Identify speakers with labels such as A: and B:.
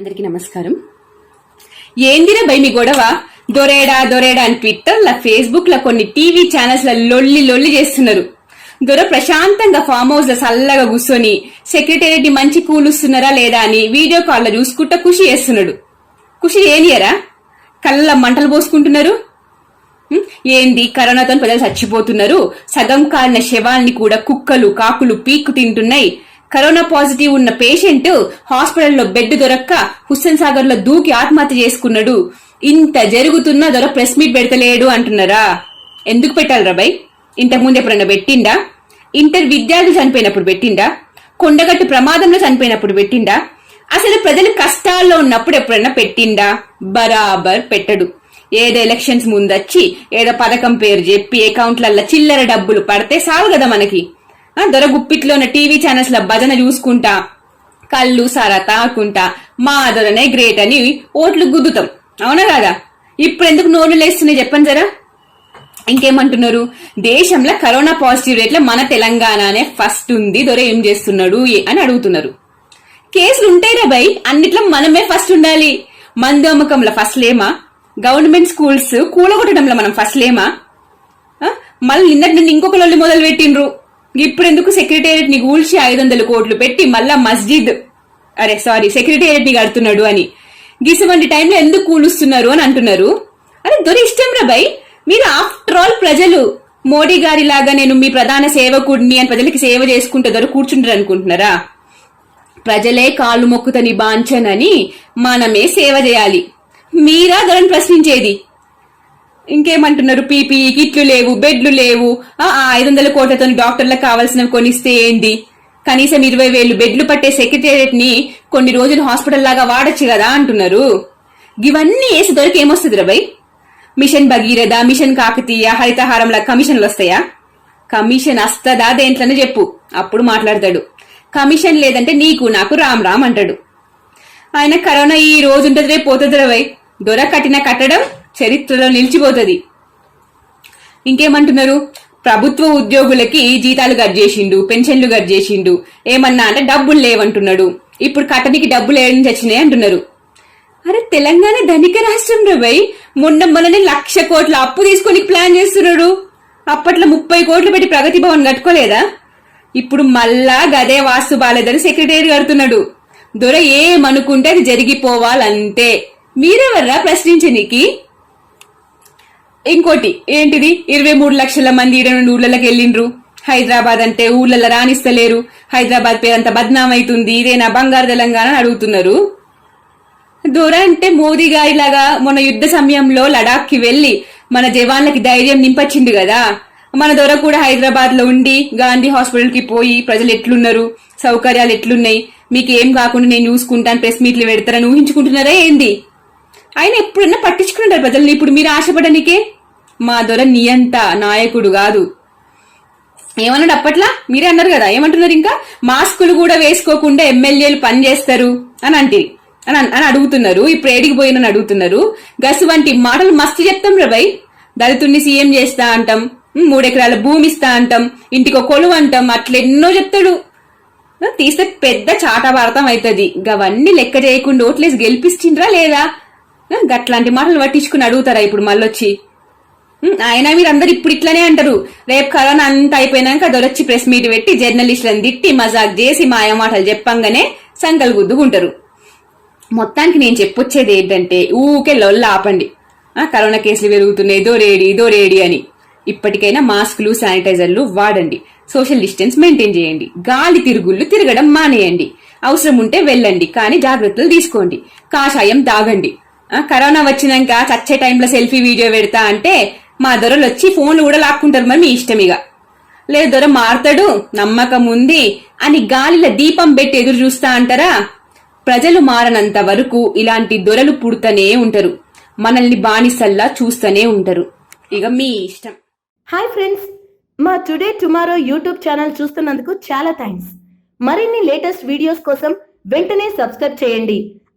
A: నమస్కారం. ఏందిరా బై మీ గొడవ? దొరేడా దొరేడా అని ట్విట్టర్ల ఫేస్బుక్లో కొన్ని టీవీ ఛానల్స్ల లొల్లి లొల్లి చేస్తున్నారు. దొర ప్రశాంతంగా ఫామ్ హౌస్లో చల్లగా కూర్చొని సెక్రటేరియట్ మంచి కూలుస్తున్నారా లేదా అని వీడియో కాల్లో చూసుకుంటా ఖుషి చేస్తున్నాడు. ఖుషి ఏనియరా? కళ్ళ మంటలు పోసుకుంటున్నారు? ఏంది? కరోనాతో ప్రజలు చచ్చిపోతున్నారు. సగం కాలిన శవాల్ని కూడా కుక్కలు కాకులు పీక్కు తింటున్నాయి. కరోనా పాజిటివ్ ఉన్న పేషెంట్ హాస్పిటల్లో బెడ్ దొరక్క హుస్సేన్ సాగర్లో దూకి ఆత్మహత్య చేసుకున్నాడు. ఇంత జరుగుతున్నా దొర ప్రెస్ మీట్ పెడతలేడు అంటున్నారా? ఎందుకు పెట్టాలరా బై ఇంతకు ముందు ఎప్పుడన్నా పెట్టిండా? ఇంటర్ విద్యార్థులు చనిపోయినప్పుడు పెట్టిండా? కొండగట్టు ప్రమాదంలో చనిపోయినప్పుడు పెట్టిండా? అసలు ప్రజలు కష్టాల్లో ఉన్నప్పుడు ఎప్పుడన్నా పెట్టిండా? బరాబర్ పెట్టడు. ఏదో ఎలక్షన్స్ ముందొచ్చి ఏదో పథకం పేరు చెప్పి అకౌంట్లల్లో చిల్లర డబ్బులు పడితే సాగు కదా మనకి. దొర గుప్పిట్లో ఉన్న టీవీ ఛానల్స్లో భజన చూసుకుంటా కళ్ళు సారా తాకుంటా మా దొరనే గ్రేట్ అని ఓట్లు గుద్దుతాం. అవునా కాదా ఇప్పుడు ఎందుకు నోరు లేస్తున్నాయి చెప్పండి జరా? ఇంకేమంటున్నారు? దేశంలో కరోనా పాజిటివ్ రేట్లో మన తెలంగాణనే ఫస్ట్ ఉంది దొర ఏం చేస్తున్నాడు ఏ- అని అడుగుతున్నారు. కేసులు ఉంటాయిరా బై అన్నిట్లో మనమే ఫస్ట్ ఉండాలి. మందు అమ్మకంలో ఫస్ట్ లేమా? గవర్నమెంట్ స్కూల్స్ కూలగొట్టడంలో మనం ఫస్ట్ లేమా? మళ్ళీ నిన్నటి నుండి ఇంకొక లొల్లి మొదలు పెట్టిండ్రు ఇప్పుడు ఎందుకు సెక్రటేరియట్ని కూల్చి ఐదు వందల కోట్లు పెట్టి మళ్ళా మస్జిద్? అరే సారీ సెక్రటేరియట్ని కడుతున్నాడు అని. గిసువంటి టైంలో ఎందుకు కూలుస్తున్నారు అని అంటున్నారు? అరే దొరి ఇష్టం రా బై. మీరు ఆఫ్టర్ ఆల్ ప్రజలు మోడీ గారి లాగా నేను మీ ప్రధాన సేవకుడిని అని ప్రజలకి సేవ చేసుకుంటే దొర కూర్చుంటారు అనుకుంటున్నారా? ప్రజలే కాళ్ళు మొక్కుతని బాంచనని మనమే సేవ చేయాలి. మీరా ధరని ప్రశ్నించేది? ఇంకేమంటున్నారు? పీపీ కిట్లు లేవు బెడ్లు లేవు. ఆ ఐదు వందల కోట్లతో డాక్టర్లకు కావాల్సినవి కొనిస్తే ఏంది కనీసం ఇరవై వేలు బెడ్లు పట్టే సెక్రటేరియట్ని కొన్ని రోజులు హాస్పిటల్ లాగా వాడచ్చు కదా అంటున్నారు. ఇవన్నీ వేసి దొరికి ఏమొస్తుంది రబై మిషన్ భగీరథ మిషన్ కాకతీయ హరితహారంలా కమిషన్లు వస్తాయా కమిషన్ వస్తదా దేంట్లోనే చెప్పు. అప్పుడు మాట్లాడతాడు. కమిషన్ లేదంటే నీకు నాకు రామ్ రామ్ అంటాడు. ఆయన కరోనా ఈ రోజు ఉంటది రేపు పోతుంది రవై దొర కట్టిన కట్టడం? చరిత్రలో నిలిచిపోతుంది. ఇంకేమంటున్నారు? ప్రభుత్వ ఉద్యోగులకి జీతాలు కట్ చేసిండు పెన్షన్లు కట్ చేసిండు ఏమన్నా అంటే డబ్బులు లేవంటున్నాడు. ఇప్పుడు కట్టనికి డబ్బులు ఏడు చచ్చినాయి వచ్చినాయి అంటున్నారు. అరే తెలంగాణ ధనిక రాష్ట్రం రవై మొన్న మొన్ననే లక్ష కోట్ల అప్పు తీసుకొని ప్లాన్ చేస్తున్నాడు. అప్పట్లో ముప్పై కోట్లు పెట్టి ప్రగతి భవన్ కట్టుకోలేదా? ఇప్పుడు మళ్ళా గదే వాస్తు బాలేదని సెక్రటరీ కడుతున్నాడు. దొర ఏమనుకుంటే అది జరిగిపోవాలంతే మీరెవర్రా ప్రశ్నించనీకి ఇంకోటి ఏంటిది? ఇరవై మూడు లక్షల మంది ఇరవై రెండు ఊళ్ళకి వెళ్ళిండ్రు. హైదరాబాద్ అంటే ఊళ్ళలో రాణిస్తలేరు. హైదరాబాద్ పేరంతా బద్నామైతుంది. ఇదేనా బంగారు తెలంగాణ అని అడుగుతున్నారు. దూర అంటే మోదీ గారిలాగా మొన్న యుద్ధ సమయంలో లడాక్కి వెళ్ళి వెళ్ళి మన జవాన్లకి ధైర్యం నింపచ్చింది కదా. మన దొర కూడా హైదరాబాద్లో ఉండి గాంధీ హాస్పిటల్కి పోయి ప్రజలు ఎట్లున్నారు? సౌకర్యాలు ఎట్లున్నాయి? మీకు ఏం కాకుండా నేను చూసుకుంటాను ప్రెస్ మీట్లు పెడతారని ఊహించుకుంటున్నారా ఏంది? ఆయన ఎప్పుడన్నా పట్టించుకుంటారు ప్రజల్ని? ఇప్పుడు మీరు ఆశపడనికే? మా దొర నియంత నాయకుడు కాదు. ఏమన్నాడు అప్పట్లా? మీరే అన్నారు కదా ఏమంటున్నారు ఇంకా? మాస్కులు కూడా వేసుకోకుండా ఎమ్మెల్యేలు పని చేస్తారు అని అంటే అని అని అడుగుతున్నారు. ఇప్పుడు ఏడికి పోయినని అడుగుతున్నారు. గసు వంటి మాటలు మస్తు చెప్తాం రబై దళితుడిని సీఎం చేస్తా అంటాం. మూడెకరాల భూమి ఇస్తా అంటాం. ఇంటికి ఒక కొలువు అంటాం. అట్లెన్నో చెప్తాడు. తీస్తే పెద్ద చాటాభారతం అవుతుంది. గవన్నీ లెక్క చేయకుండా ఓట్లేసి గెలిపిస్తుండ్రా లేదా? గట్లాంటి మాటలు పట్టించుకుని అడుగుతారా ఇప్పుడు మళ్ళొచ్చి? అయినా ఆయన మీరందరు ఇప్పుడు ఇట్లానే అంటారు. రేపు కరోనా అంతా అయిపోయినాక దొరొచ్చి ప్రెస్ మీట్ పెట్టి జర్నలిస్టులను తిట్టి మజాక్ చేసి మాయ మాటలు చెప్పంగానే సంకలు గుద్దుకుంటారు. మొత్తానికి నేను చెప్పొచ్చేది ఏంటంటే ఊకే లొల్ల ఆపండి. కరోనా కేసులు పెరుగుతున్నాయి దోరేడి దోరేడి అని. ఇప్పటికైనా మాస్కులు శానిటైజర్లు వాడండి. సోషల్ డిస్టెన్స్ మెయింటైన్ చేయండి. గాలి తిరుగుళ్ళు తిరగడం మానేయండి. అవసరం ఉంటే వెళ్ళండి కానీ జాగ్రత్తలు తీసుకోండి. కాషాయం తాగండి. కరోనా వచ్చినాక చచ్చే టైంలో సెల్ఫీ వీడియో పెడతా అంటే మా దొరలు వచ్చి ఫోన్లు కూడా లాక్కుంటారు మరి మీ ఇష్టమిగా లేదు దొర మారతాడు నమ్మకం ఉంది అని గాలిలో దీపం పెట్టి ఎదురు చూస్తా అంటారా? ప్రజలు మారనంత వరకు ఇలాంటి దొరలు పుడుతూనే ఉంటారు. మనల్ని బానిసల్లా చూస్తూనే ఉంటారు. ఇక మీ ఇష్టం.
B: హాయ్ ఫ్రెండ్స్ మా టుడే టుమారో యూట్యూబ్ ఛానల్ చూస్తున్నందుకు చాలా థ్యాంక్స్. మరిన్ని లేటెస్ట్ వీడియోస్ కోసం వెంటనే సబ్స్క్రైబ్ చేయండి.